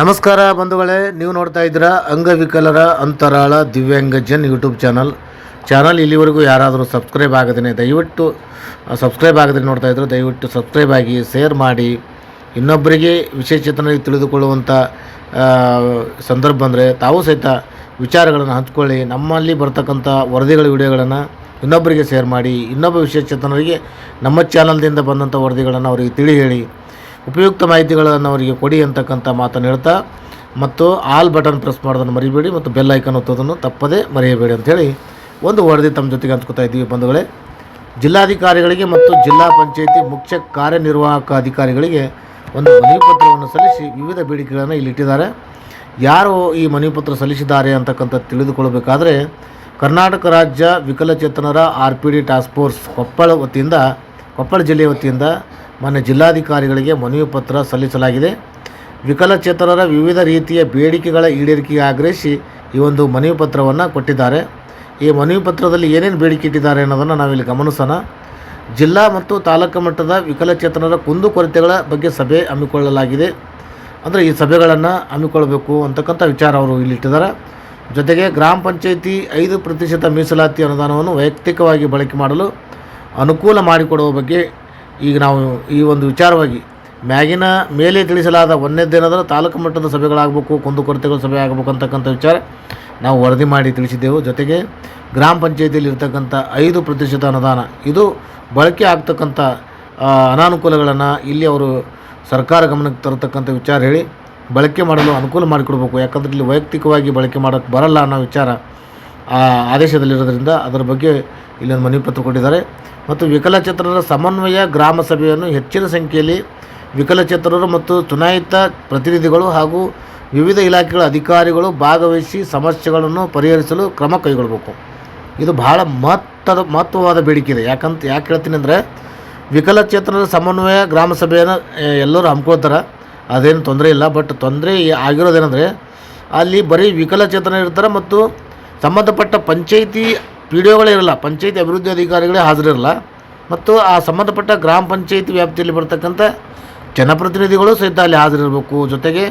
ನಮಸ್ಕಾರ ಬಂಧುಗಳೇ, ನೀವು ನೋಡ್ತಾ ಇದ್ದೀರಾ ಅಂಗವಿಕಲರ ಅಂತರಾಳ ದಿವ್ಯಾಂಗಜನ್ ಯೂಟ್ಯೂಬ್ ಚಾನಲ್. ಚಾನಲ್ ಇಲ್ಲಿವರೆಗೂ ಯಾರಾದರೂ ಸಬ್ಸ್ಕ್ರೈಬ್ ಆಗದೇ ದಯವಿಟ್ಟು ಸಬ್ಸ್ಕ್ರೈಬ್ ಆಗದೇ ನೋಡ್ತಾ ಇದ್ರು ದಯವಿಟ್ಟು ಸಬ್ಸ್ಕ್ರೈಬ್ ಆಗಿ, ಶೇರ್ ಮಾಡಿ. ಇನ್ನೊಬ್ಬರಿಗೆ ವಿಶೇಷತನಾಗಿ ತಿಳಿದುಕೊಳ್ಳುವಂಥ ಸಂದರ್ಭ ಬಂದರೆ ತಾವು ಸಹಿತ ವಿಚಾರಗಳನ್ನು ಹಂಚ್ಕೊಳ್ಳಿ. ನಮ್ಮಲ್ಲಿ ಬರ್ತಕ್ಕಂಥ ವರದಿಗಳ ವಿಡಿಯೋಗಳನ್ನು ಇನ್ನೊಬ್ಬರಿಗೆ ಶೇರ್ ಮಾಡಿ. ಇನ್ನೊಬ್ಬ ವಿಶೇಷತನರಿಗೆ ನಮ್ಮ ಚಾನಲ್ದಿಂದ ಬಂದಂಥ ವರದಿಗಳನ್ನು ಅವರಿಗೆ ತಿಳಿ ಹೇಳಿ. ಉಪಯುಕ್ತ ಮಾಹಿತಿಗಳನ್ನು ಅವರಿಗೆ ಕೊಡಿ ಅಂತಕ್ಕಂಥ ಮಾತನ್ನು ಹೇಳ್ತಾ, ಮತ್ತು ಆಲ್ ಬಟನ್ ಪ್ರೆಸ್ ಮಾಡೋದನ್ನು ಮರಿಬೇಡಿ ಮತ್ತು ಬೆಲ್ ಐಕನ್ ಒತ್ತೋದನ್ನು ತಪ್ಪದೇ ಮರೆಯಬೇಡಿ ಅಂಥೇಳಿ ಒಂದು ವರದಿ ತಮ್ಮ ಜೊತೆಗೆ ಹಂಚ್ಕೊತಾ ಇದ್ದೀವಿ ಬಂಧುಗಳೇ. ಜಿಲ್ಲಾಧಿಕಾರಿಗಳಿಗೆ ಮತ್ತು ಜಿಲ್ಲಾ ಪಂಚಾಯಿತಿ ಮುಖ್ಯ ಕಾರ್ಯನಿರ್ವಾಹಕ ಅಧಿಕಾರಿಗಳಿಗೆ ಒಂದು ಮನವಿ ಪತ್ರವನ್ನು ಸಲ್ಲಿಸಿ ವಿವಿಧ ಬೇಡಿಕೆಗಳನ್ನು ಇಲ್ಲಿಟ್ಟಿದ್ದಾರೆ ಯಾರು ಈ ಮನವಿ ಪತ್ರ ಸಲ್ಲಿಸಿದ್ದಾರೆ ಅಂತಕ್ಕಂಥ ತಿಳಿದುಕೊಳ್ಳಬೇಕಾದ್ರೆ, ಕರ್ನಾಟಕ ರಾಜ್ಯ ವಿಕಲಚೇತನರ R P D task force Koppal ವತಿಯಿಂದ, ಕೊಪ್ಪಳ ಜಿಲ್ಲೆಯ ವತಿಯಿಂದ ಮಾನ್ಯ ಜಿಲ್ಲಾಧಿಕಾರಿಗಳಿಗೆ ಮನವಿ ಪತ್ರ ಸಲ್ಲಿಸಲಾಗಿದೆ. ವಿಕಲಚೇತನರ ವಿವಿಧ ರೀತಿಯ ಬೇಡಿಕೆಗಳ ಈಡೇರಿಕೆಗೆ ಆಗ್ರಹಿಸಿ ಈ ಒಂದು ಮನವಿ ಪತ್ರವನ್ನು ಕೊಟ್ಟಿದ್ದಾರೆ. ಈ ಮನವಿ ಪತ್ರದಲ್ಲಿ ಏನೇನು ಬೇಡಿಕೆ ಇಟ್ಟಿದ್ದಾರೆ ಅನ್ನೋದನ್ನು ನಾವಿಲ್ಲಿ ಗಮನಿಸೋಣ. ಜಿಲ್ಲಾ ಮತ್ತು ತಾಲೂಕು ಮಟ್ಟದ ವಿಕಲಚೇತನರ ಕುಂದುಕೊರತೆಗಳ ಬಗ್ಗೆ ಸಭೆ ಹಮ್ಮಿಕೊಳ್ಳಲಾಗಿದೆ. ಅಂದರೆ ಈ ಸಭೆಗಳನ್ನು ಹಮ್ಮಿಕೊಳ್ಬೇಕು ಅಂತಕ್ಕಂಥ ವಿಚಾರ ಅವರು ಇಲ್ಲಿಟ್ಟಿದ್ದಾರೆ ಜೊತೆಗೆ ಗ್ರಾಮ ಪಂಚಾಯಿತಿ ಐದು ಪ್ರತಿಶತ ಮೀಸಲಾತಿ ಅನುದಾನವನ್ನು ವೈಯಕ್ತಿಕವಾಗಿ ಬಳಕೆ ಮಾಡಲು ಅನುಕೂಲ ಮಾಡಿಕೊಡುವ ಬಗ್ಗೆ ಈಗ ನಾವು ಈ ಒಂದು ವಿಚಾರವಾಗಿ ಮ್ಯಾಗಿನ ಮೇಲೆ ತಿಳಿಸಲಾದ ಒಂದನೇದೇನಾದರೂ ತಾಲೂಕು ಮಟ್ಟದ ಸಭೆಗಳಾಗಬೇಕು ಕುಂದುಕೊರತೆಗಳ ಸಭೆ ಆಗಬೇಕು ಅಂತಕ್ಕಂಥ ವಿಚಾರ ನಾವು ವರದಿ ಮಾಡಿ ತಿಳಿಸಿದ್ದೆವು. ಜೊತೆಗೆ ಗ್ರಾಮ ಪಂಚಾಯಿತಿಯಲ್ಲಿ ಇರ್ತಕ್ಕಂಥ ಐದು ಪ್ರತಿಶತ ಅನುದಾನ, ಇದು ಬಳಕೆ ಆಗ್ತಕ್ಕಂಥ ಅನಾನುಕೂಲಗಳನ್ನು ಇಲ್ಲಿ ಅವರು ಸರ್ಕಾರ ಗಮನಕ್ಕೆ ತರತಕ್ಕಂಥ ವಿಚಾರ ಹೇಳಿ ಬಳಕೆ ಮಾಡಲು ಅನುಕೂಲ ಮಾಡಿಕೊಡ್ಬೇಕು. ಯಾಕಂದರೆ ಇಲ್ಲಿ ವೈಯಕ್ತಿಕವಾಗಿ ಬಳಕೆ ಮಾಡೋಕ್ಕೆ ಬರಲ್ಲ ಅನ್ನೋ ವಿಚಾರ ಆ ಆದೇಶದಲ್ಲಿರೋದ್ರಿಂದ ಅದರ ಬಗ್ಗೆ ಇಲ್ಲೊಂದು ಮನವಿ ಪತ್ರ ಕೊಟ್ಟಿದ್ದಾರೆ. ಮತ್ತು ವಿಕಲಚೇತನರ ಸಮನ್ವಯ ಗ್ರಾಮ ಸಭೆಯನ್ನು ಹೆಚ್ಚಿನ ಸಂಖ್ಯೆಯಲ್ಲಿ ವಿಕಲಚೇತನರು ಮತ್ತು ಚುನಾಯಿತ ಪ್ರತಿನಿಧಿಗಳು ಹಾಗೂ ವಿವಿಧ ಇಲಾಖೆಗಳ ಅಧಿಕಾರಿಗಳು ಭಾಗವಹಿಸಿ ಸಮಸ್ಯೆಗಳನ್ನು ಪರಿಹರಿಸಲು ಕ್ರಮ ಕೈಗೊಳ್ಳಬೇಕು. ಇದು ಬಹಳ ಮಹತ್ವದ, ಮಹತ್ವವಾದ ಬೇಡಿಕೆ ಇದೆ. ಯಾಕಂತ, ಯಾಕೆ ಹೇಳ್ತೀನಿ ಅಂದರೆ ವಿಕಲಚೇತನರ ಸಮನ್ವಯ ಗ್ರಾಮ ಸಭೆಯನ್ನು ಎಲ್ಲರೂ ಹಮ್ಕೊಳ್ತಾರೆ ಅದೇನು ತೊಂದರೆ ಇಲ್ಲ. ಬಟ್ ತೊಂದರೆ ಆಗಿರೋದೇನೆಂದರೆ ಅಲ್ಲಿ ಬರೀ ವಿಕಲಚೇತನ ಇರ್ತಾರೆ ಮತ್ತು ಸಂಬಂಧಪಟ್ಟ ಪಂಚಾಯಿತಿ ಪಿ ಡಿ ಒಗಳೇ ಇರಲ್ಲ, ಪಂಚಾಯಿತಿ ಅಭಿವೃದ್ಧಿ ಅಧಿಕಾರಿಗಳೇ ಹಾಜರಿರಲ್ಲ. ಮತ್ತು ಆ ಸಂಬಂಧಪಟ್ಟ ಗ್ರಾಮ ಪಂಚಾಯಿತಿ ವ್ಯಾಪ್ತಿಯಲ್ಲಿ ಬರ್ತಕ್ಕಂಥ ಜನಪ್ರತಿನಿಧಿಗಳು ಸಹಿತ ಅಲ್ಲಿ ಹಾಜರಿರಬೇಕು. ಜೊತೆಗೆ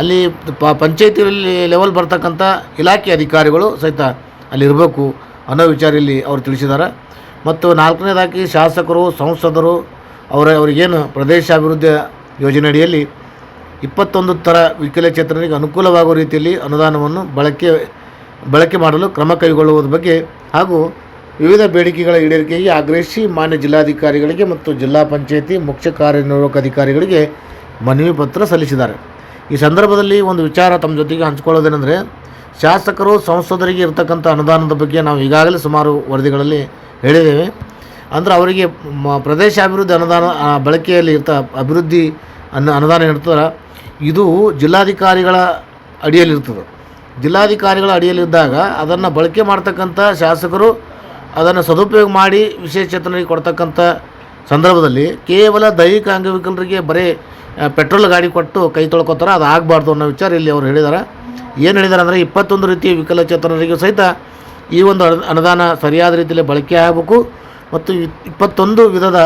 ಅಲ್ಲಿ ಪ, ಪಂಚಾಯತಿಯಲ್ಲಿ ಲೆವೆಲ್ ಬರ್ತಕ್ಕಂಥ ಇಲಾಖೆ ಅಧಿಕಾರಿಗಳು ಸಹಿತ ಅಲ್ಲಿ ಇರಬೇಕು ಅನ್ನೋ ವಿಚಾರ ಇಲ್ಲಿ ಅವರು ತಿಳಿಸಿದ್ದಾರೆ. ಮತ್ತು ನಾಲ್ಕನೇದಾಗಿ ಶಾಸಕರು, ಸಂಸದರು, ಅವರ, ಅವರಿಗೇನು ಪ್ರದೇಶಾಭಿವೃದ್ಧಿ ಯೋಜನೆ ಅಡಿಯಲ್ಲಿ ಇಪ್ಪತ್ತೊಂದು ಥರ ವಿಕಲಚೇತನರಿಗೆ ಅನುಕೂಲವಾಗುವ ರೀತಿಯಲ್ಲಿ ಅನುದಾನವನ್ನು ಬಳಕೆ ಬಳಕೆ ಮಾಡಲು ಕ್ರಮ ಕೈಗೊಳ್ಳುವುದರ ಬಗ್ಗೆ ಹಾಗೂ ವಿವಿಧ ಬೇಡಿಕೆಗಳ ಈಡೇರಿಕೆಗೆ ಆಗ್ರಹಿಸಿ ಮಾನ್ಯ ಜಿಲ್ಲಾಧಿಕಾರಿಗಳಿಗೆ ಮತ್ತು ಜಿಲ್ಲಾ ಪಂಚಾಯಿತಿ ಮುಖ್ಯ ಕಾರ್ಯನಿರ್ವಾಹಕ ಅಧಿಕಾರಿಗಳಿಗೆ ಮನವಿ ಪತ್ರ ಸಲ್ಲಿಸಿದ್ದಾರೆ. ಈ ಸಂದರ್ಭದಲ್ಲಿ ಒಂದು ವಿಚಾರ ತಮ್ಮ ಜೊತೆಗೆ ಹಂಚ್ಕೊಳ್ಳೋದೇನೆಂದರೆ, ಶಾಸಕರು ಸಂಸದರಿಗೆ ಇರತಕ್ಕಂಥ ಅನುದಾನದ ಬಗ್ಗೆ ನಾವು ಈಗಾಗಲೇ ಸುಮಾರು ವರದಿಗಳಲ್ಲಿ ಹೇಳಿದ್ದೇವೆ. ಅಂದರೆ ಅವರಿಗೆ ಮ, ಪ್ರದೇಶಾಭಿವೃದ್ಧಿ ಅನುದಾನ ಬಳಕೆಯಲ್ಲಿ ಇರ್ತ ಅಭಿವೃದ್ಧಿ ಅನ್ನ ಅನುದಾನ ಇರ್ತದೆ ಇದು ಜಿಲ್ಲಾಧಿಕಾರಿಗಳ ಅಡಿಯಲ್ಲಿರ್ತದೆ. ಜಿಲ್ಲಾಧಿಕಾರಿಗಳ ಅಡಿಯಲ್ಲಿದ್ದಾಗ ಅದನ್ನು ಬಳಕೆ ಮಾಡ್ತಕ್ಕಂಥ ಶಾಸಕರು ಅದನ್ನು ಸದುಪಯೋಗ ಮಾಡಿ ವಿಶೇಷ ಚೇತನರಿಗೆ ಕೊಡ್ತಕ್ಕಂಥ ಸಂದರ್ಭದಲ್ಲಿ ಕೇವಲ ದೈಹಿಕ ಅಂಗವಿಕಲರಿಗೆ ಬರೀ ಪೆಟ್ರೋಲ್ ಗಾಡಿ ಕೊಟ್ಟು ಕೈ ತೊಳ್ಕೊತಾರೆ, ಅದು ಆಗಬಾರ್ದು ಅನ್ನೋ ವಿಚಾರ ಇಲ್ಲಿ ಅವರು ಹೇಳಿದ್ದಾರೆ ಏನು ಹೇಳಿದ್ದಾರೆ ಅಂದರೆ ಇಪ್ಪತ್ತೊಂದು ರೀತಿಯ ವಿಕಲಚೇತನರಿಗೂ ಸಹಿತ ಈ ಒಂದು ಅನು- ಅನುದಾನ ಸರಿಯಾದ ರೀತಿಯಲ್ಲಿ ಬಳಕೆ ಆಗಬೇಕು. ಮತ್ತು ಇಪ್ಪತ್ತೊಂದು ವಿಧದ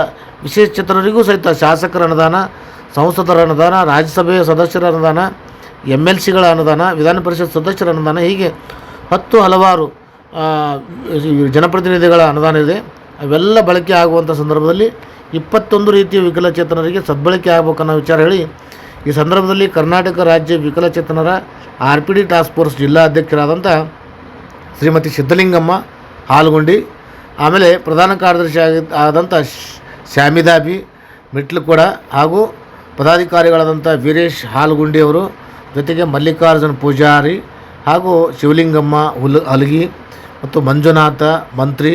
ವಿಶೇಷ ಚೇತನರಿಗೂ ಸಹಿತ ಶಾಸಕರ ಅನುದಾನ, ಸಂಸದರ ಅನುದಾನ, ರಾಜ್ಯಸಭೆಯ ಸದಸ್ಯರ ಅನುದಾನ ಎಂ ಎಲ್ ಸಿಗಳ ಅನುದಾನ, ವಿಧಾನ ಪರಿಷತ್ ಸದಸ್ಯರ ಅನುದಾನ, ಹೀಗೆ ಹತ್ತು ಹಲವಾರು ಜನಪ್ರತಿನಿಧಿಗಳ ಅನುದಾನ ಇದೆ. ಅವೆಲ್ಲ ಬಳಕೆ ಆಗುವಂಥ ಸಂದರ್ಭದಲ್ಲಿ ಇಪ್ಪತ್ತೊಂದು ರೀತಿಯ ವಿಕಲಚೇತನರಿಗೆ ಸದ್ಬಳಕೆ ಆಗಬೇಕನ್ನೋ ವಿಚಾರ ಹೇಳಿ, ಈ ಸಂದರ್ಭದಲ್ಲಿ ಕರ್ನಾಟಕ ರಾಜ್ಯ ವಿಕಲಚೇತನರ R P D task force ಜಿಲ್ಲಾ ಶ್ರೀಮತಿ ಸಿದ್ಧಲಿಂಗಮ್ಮ ಹಾಲ್ಗುಂಡಿ, ಆಮೇಲೆ ಪ್ರಧಾನ ಕಾರ್ಯದರ್ಶಿ ಆಗಿ, ಆದಂಥ ಶ್ಯಾಮಿದಾಬಿ ಮಿಟ್ಲುಕೊಡ ಹಾಗೂ ಪದಾಧಿಕಾರಿಗಳಾದಂಥ ವೀರೇಶ್ ಹಾಲ್ಗುಂಡಿ ಅವರು ಜೊತೆಗೆ ಮಲ್ಲಿಕಾರ್ಜುನ ಪೂಜಾರಿ ಹಾಗೂ ಶಿವಲಿಂಗಮ್ಮ ಹುಲ್ ಹಲಗಿ ಮತ್ತು ಮಂಜುನಾಥ ಮಂತ್ರಿ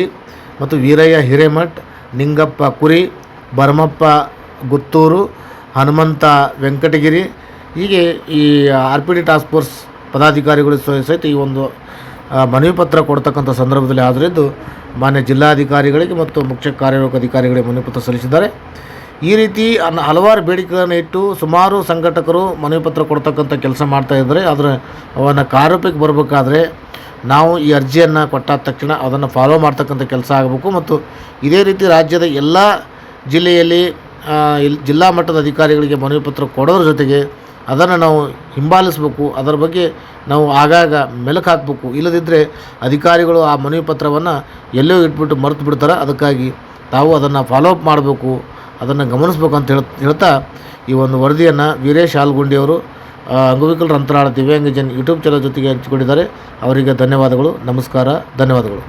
ಮತ್ತು ವೀರಯ್ಯ ಹಿರೇಮಠ್, ನಿಂಗಪ್ಪ ಕುರಿ ಭರಮಪ್ಪ ಗುತ್ತೂರು, ಹನುಮಂತ ವೆಂಕಟಗಿರಿ ಹೀಗೆ ಈ R P D task force ಪದಾಧಿಕಾರಿಗಳು ಸಹಿತ ಈ ಒಂದು ಮನವಿ ಪತ್ರ ಕೊಡ್ತಕ್ಕಂಥ ಸಂದರ್ಭದಲ್ಲಿ ಆದರಿದ್ದು ಮಾನ್ಯ ಜಿಲ್ಲಾಧಿಕಾರಿಗಳಿಗೆ ಮತ್ತು ಮುಖ್ಯ ಕಾರ್ಯನಿರ್ವಾಹಕ ಅಧಿಕಾರಿಗಳಿಗೆ ಮನವಿ ಪತ್ರ ಸಲ್ಲಿಸಿದ್ದಾರೆ. ಈ ರೀತಿ ಹಲವಾರು ಬೇಡಿಕೆಗಳನ್ನು ಇಟ್ಟು ಸುಮಾರು ಸಂಘಟಕರು ಮನವಿ ಪತ್ರ ಕೊಡ್ತಕ್ಕಂಥ ಕೆಲಸ ಮಾಡ್ತಾ ಇದ್ದಾರೆ. ಆದರೆ ಅವನ್ನು ಕಾರ್ಯರೂಪಕ್ಕೆ ಬರಬೇಕಾದ್ರೆ ನಾವು ಈ ಅರ್ಜಿಯನ್ನು ಕೊಟ್ಟಾದ ತಕ್ಷಣ ಅದನ್ನು ಫಾಲೋ ಮಾಡ್ತಕ್ಕಂಥ ಕೆಲಸ ಆಗಬೇಕು. ಮತ್ತು ಇದೇ ರೀತಿ ರಾಜ್ಯದ ಎಲ್ಲ ಜಿಲ್ಲೆಯಲ್ಲಿ ಜಿಲ್ಲಾ ಮಟ್ಟದ ಅಧಿಕಾರಿಗಳಿಗೆ ಮನವಿ ಪತ್ರ ಕೊಡೋದ್ರ ಜೊತೆಗೆ ಅದನ್ನು ನಾವು ಹಿಂಬಾಲಿಸಬೇಕು. ಅದರ ಬಗ್ಗೆ ನಾವು ಆಗಾಗ ಮೆಲುಕು ಹಾಕಬೇಕು. ಇಲ್ಲದಿದ್ದರೆ ಅಧಿಕಾರಿಗಳು ಆ ಮನವಿ ಪತ್ರವನ್ನು ಎಲ್ಲೋ ಇಟ್ಬಿಟ್ಟು ಮರೆತು ಬಿಡ್ತಾರೆ ಅದಕ್ಕಾಗಿ ತಾವು ಅದನ್ನು ಫಾಲೋ ಅಪ್ ಮಾಡಬೇಕು, ಅದನ್ನು ಗಮನಿಸಬೇಕು ಅಂತ ಹೇಳಿ, ಹೇಳ್ತಾ ಈ ಒಂದು ವರದಿಯನ್ನು ವೀರೇಶ್ ಆಲ್ಗುಂಡಿಯವರು ಅಂಗವಿಕಲರ ಅಂತರಾಳ ದಿವ್ಯಾಂಗಜನ್ ಯೂಟ್ಯೂಬ್ ಚಾನಲ್ ಜೊತೆಗೆ ಹಂಚಿಕೊಂಡಿದ್ದಾರೆ. ಅವರಿಗೆ ಧನ್ಯವಾದಗಳು, ನಮಸ್ಕಾರ, ಧನ್ಯವಾದಗಳು.